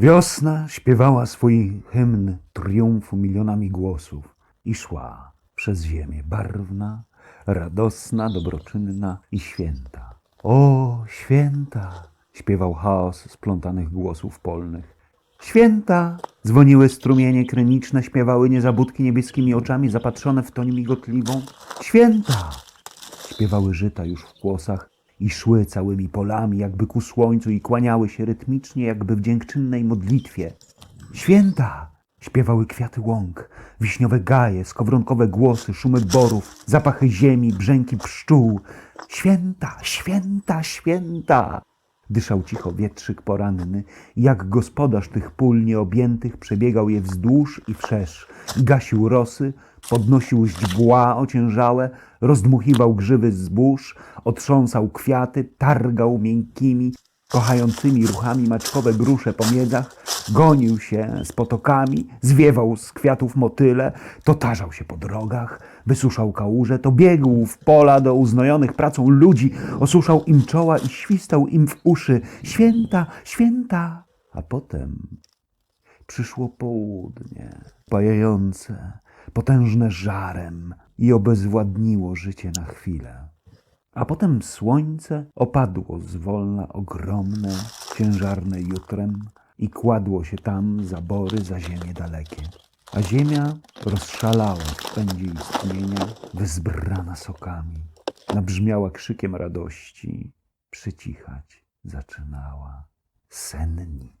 Wiosna śpiewała swój hymn triumfu milionami głosów i szła przez ziemię barwna, radosna, dobroczynna i święta. O, święta! śpiewał chaos splątanych głosów polnych. Święta! Dzwoniły strumienie kryniczne, śpiewały niezabudki niebieskimi oczami zapatrzone w toń migotliwą. Święta! Śpiewały żyta już w kłosach i szły całymi polami, jakby ku słońcu i kłaniały się rytmicznie, jakby w dziękczynnej modlitwie. Święta! Śpiewały kwiaty łąk, wiśniowe gaje, skowronkowe głosy, szumy borów, zapachy ziemi, brzęki pszczół. Święta, święta, święta! Dyszał cicho wietrzyk poranny. Jak gospodarz tych pól nieobjętych przebiegał je wzdłuż i wszerz. Gasił rosy, podnosił źdźbła ociężałe, rozdmuchiwał grzywy zbóż, otrząsał kwiaty, targał miękkimi, kochającymi ruchami maczkowe grusze po miedzach, gonił się z potokami, zwiewał z kwiatów motyle, to tarzał się po drogach, wysuszał kałuże, to biegł w pola do uznojonych pracą ludzi, osuszał im czoła i świstał im w uszy święta, święta. A potem przyszło południe, pajające, potężne żarem i obezwładniło życie na chwilę. A potem słońce opadło zwolna ogromne, ciężarne jutrem i kładło się tam za bory, za ziemię dalekie. A ziemia rozszalała w pędzie istnienia, wyzbrana sokami. Nabrzmiała krzykiem radości, przycichać zaczynała senni.